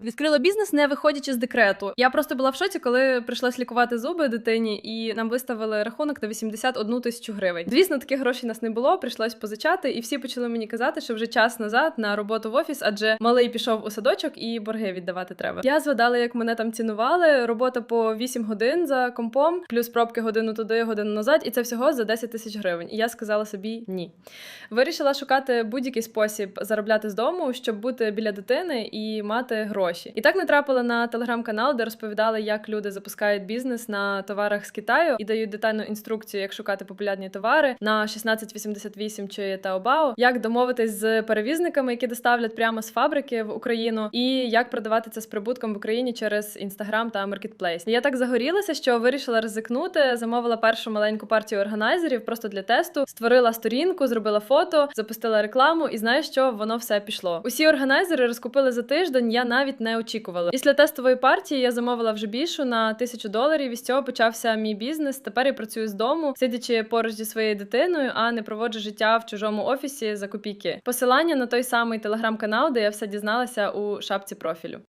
Відкрила бізнес, не виходячи з декрету. Я просто була в шоці, коли прийшлось лікувати зуби дитині, і нам виставили рахунок на 81 тисячу гривень. Звісно, таких грошей нас не було, прийшлось позичати, і всі почали мені казати, що вже час назад на роботу в офіс, адже малий пішов у садочок і борги віддавати треба. Я згадала, як мене там цінували. Робота по 8 годин за компом, плюс пробки годину туди, годину назад, і це всього за 10 тисяч гривень. І я сказала собі ні. Вирішила шукати будь-який спосіб заробляти з дому, щоб бути біля дитини і мати гроші. І так натрапила на телеграм-канал, де розповідали, як люди запускають бізнес на товарах з Китаю і дають детальну інструкцію, як шукати популярні товари на 1688 чи Taobao, як домовитись з перевізниками, які доставлять прямо з фабрики в Україну, і як продавати це з прибутком в Україні через інстаграм та маркетплейс. Я так загорілася, що вирішила ризикнути. Замовила першу маленьку партію органайзерів просто для тесту, створила сторінку, зробила фото, запустила рекламу, і знаєш, що воно все пішло. Усі органайзери розкупили за тиждень. Я навіть не очікувала. Після тестової партії я замовила вже більшу на тисячу доларів. І з цього почався мій бізнес. Тепер я працюю з дому, сидячи поруч зі своєю дитиною, а не проводжу життя в чужому офісі за копійки. Посилання на той самий телеграм-канал, де я все дізналася у шапці профілю.